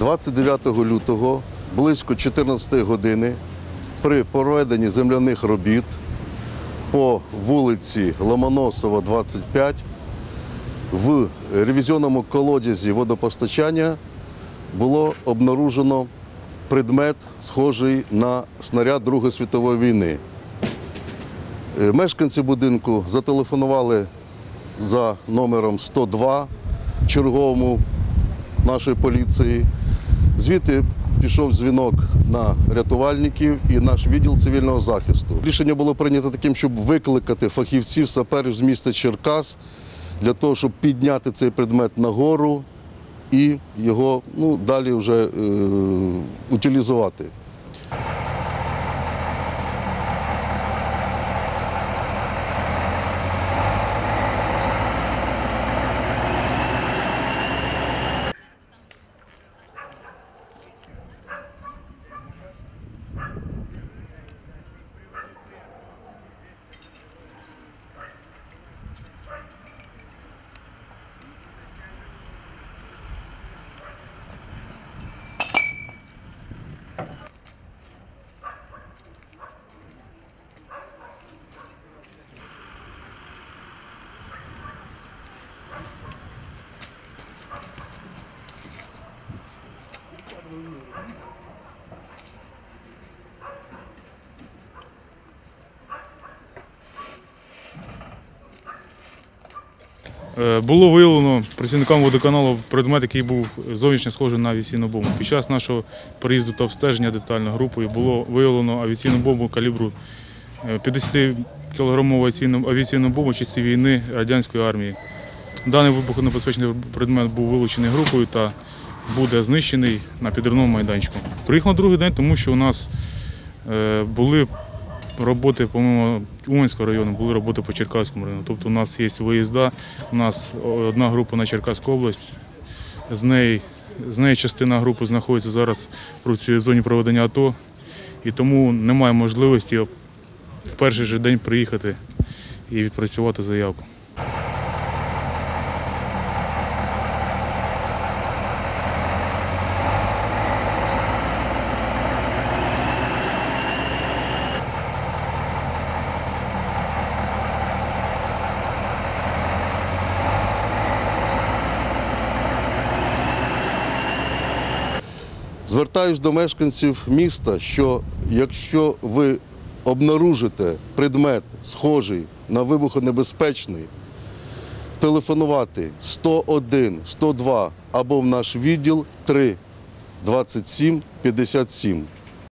29 лютого близько 14 години при проведенні земляних робіт по вулиці Ломоносова, 25 в ревізіонному колодязі водопостачання було обнаружено предмет, схожий на снаряд Другої світової війни. Е, Мешканці будинку зателефонували за номером 102 черговому нашої поліції. Звідти пішов дзвінок на рятувальників і наш відділ цивільного захисту. Рішення було прийнято таким, щоб викликати фахівців саперів з міста Черкас для того, щоб підняти цей предмет нагору і його ну, далі вже е, утилізувати. Було виявлено працівникам водоканалу предмет, який був зовнішньо схожий на авіаційну бомбу. Під час нашого приїзду та обстеження детально групою було виявлено авіаційну бомбу калібру 50-кілограмову авіаційну, авіаційну бомбу часів війни радянської армії. Даний вибухонебезпечний предмет був вилучений групою та буде знищений на підривному майданчику. Приїхав на другий день, тому що у нас е, були роботи, по-моєму, Уманського району, були роботи по Черкаському району. Тобто у нас є виїзда, у нас одна група на Черкаську область, з неї, з неї частина групи знаходиться зараз в зоні проведення АТО, і тому немає можливості в перший же день приїхати і відпрацювати заявку. Звертаюсь до мешканців міста, що якщо ви обнаружите предмет, схожий на вибухонебезпечний, телефонувати 101, 102 або в наш відділ 3 27 57.